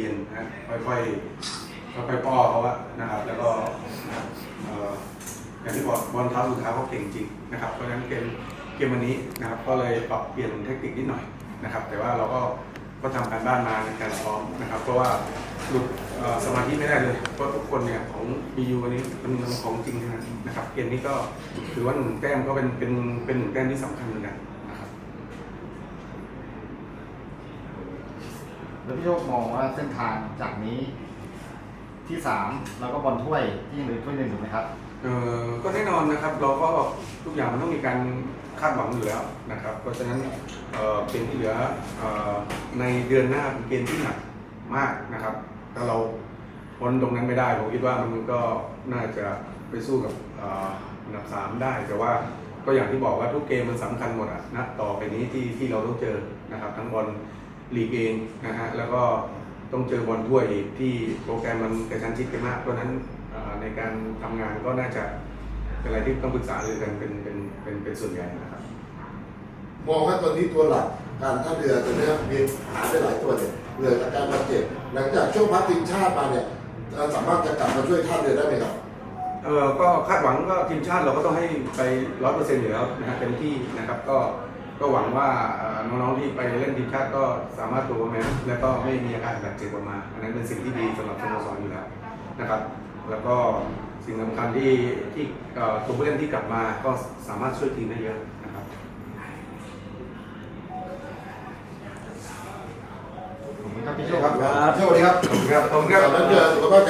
เย็นนะค่อยๆค่อยๆป้อเขาอะนะครับ แล้วก็อย่างที่บอกบอลเท้าสุดท้ายเขาเก่งจริงนะครับ เพราะฉะนั้นเกมเกมวันนี้นะครับ ก็เลยปรับเปลี่ยนเทคนิคนิดหน่อยนะครับ แต่ว่าเราก็ก็ทำการบ้านมาในการซ้อมนะครับ เพราะว่าหลุดสมาธิไม่ได้เลยเพราะทุกคนเนี่ยของบียูวันนี้มันมันของจริงทั้งนั้นนะครับ เกมนี้ก็ถือว่าหนึ่งแต้มก็เป็นเป็นเป็นหนึ่งแต้มที่สำคัญเหมือนกันนะครับ แล้วพี่โชคมองว่าเส้นทางจากนี้ที่สามแล้วก็บอลถ้วยที่ยังเหลือถ้วยหนึ่งถูกไหมครับ เอ่อก็แน่นอนนะครับ เราก็ทุกอย่างมันต้องมีการคาดหวังอยู่แล้วนะครับ เพราะฉะนั้นเอ่อเกมที่เหลือเอ่อในเดือนหน้าเป็นเกมที่หนักมากนะครับถ้าเราพ้นตรงนั้นไม่ได้ผมคิดว่ามันก็น่าจะไปสู้กับเอ่ออันดับสามได้แต่ว่าก็อย่างที่บอกว่าทุกเกมมันสำคัญหมดอะนะต่อไปนี้ที่ที่เราต้องเจอนะครับ ทั้งบอล ลีกเองนะฮะแล้วก็ต้องเจอบอลถ้วยอีกที่โปรแกรมมันกระชั้นชิดกันมากเพราะฉะนั้นเอ่อในการทำงานก็น่าจะเป็นอะไรที่ต้องปรึกษารือกันเป็นเป็นเป็นเป็นส่วนใหญ่นะครับมองว่าตอนนี้ตัวหลักการท่าเรือจะได้มีหายไปหลายตัวเนี่ยเหลือจากการบาดเจ็บหลังจากช่วงพักทีมชาติมาเนี่ยจะสามารถจะกลับมาช่วยท่าเรือได้ไหมครับเออก็คาดหวังก็ทีมชาติเราก็ต้องให้ไปร้อยเปอร์เซ็นต์อยู่แล้วนะฮะเต็มที่นะครับก็ ก็หวังว่าเอ่อน้องๆที่ไปเล่นทีมชาติก็สามารถตัวแมนแล้วก็ไม่มีอาการบาดเจ็บออกมา อันนั้นเป็นสิ่งที่ดีสำหรับสโมสรอยู่แล้วนะครับ แล้วก็สิ่งสำคัญที่ที่เอ่อตัวผู้เล่นที่กลับมาก็สามารถช่วยทีมได้เยอะนะครับขอบคุณครับพี่โชคครับสวัสดีครับขอบคุณครับขอบคุณครับ